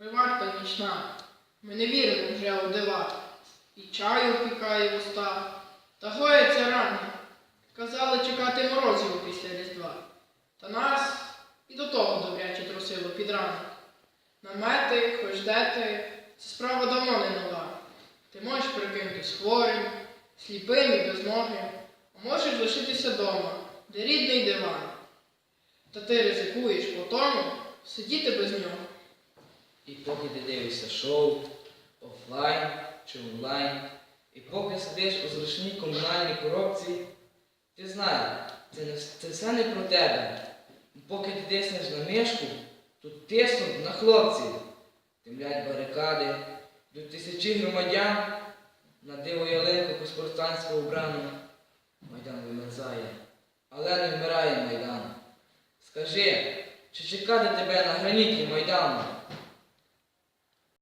Ми варта нічна, ми не віримо вже у дива. І чаю пікає в уста, та гояться рано. Казали чекати морозів після Різдва. Та нас і до того добряче трусило під ранок. Намети, хоч де ти, це справа давно не нова. Ти можеш прикинутись хворим, сліпим і безногим, а можеш лишитися дома, де рідний диван. Та ти ризикуєш по тому сидіти без нього. Поки ти дивишся шоу, офлайн чи онлайн, і поки сидиш у зручній комунальній коробці, ти знаєш, це, це все не про тебе. Поки ти тиснеш на мишку, тут тиснуть на хлопців. Тимлять барикади, йдуть тисячі громадян на диво ялинку по обрану. Майдан вимерзає, але не вмирає Майдан. Скажи, чи чекати тебе на граніті Майдану?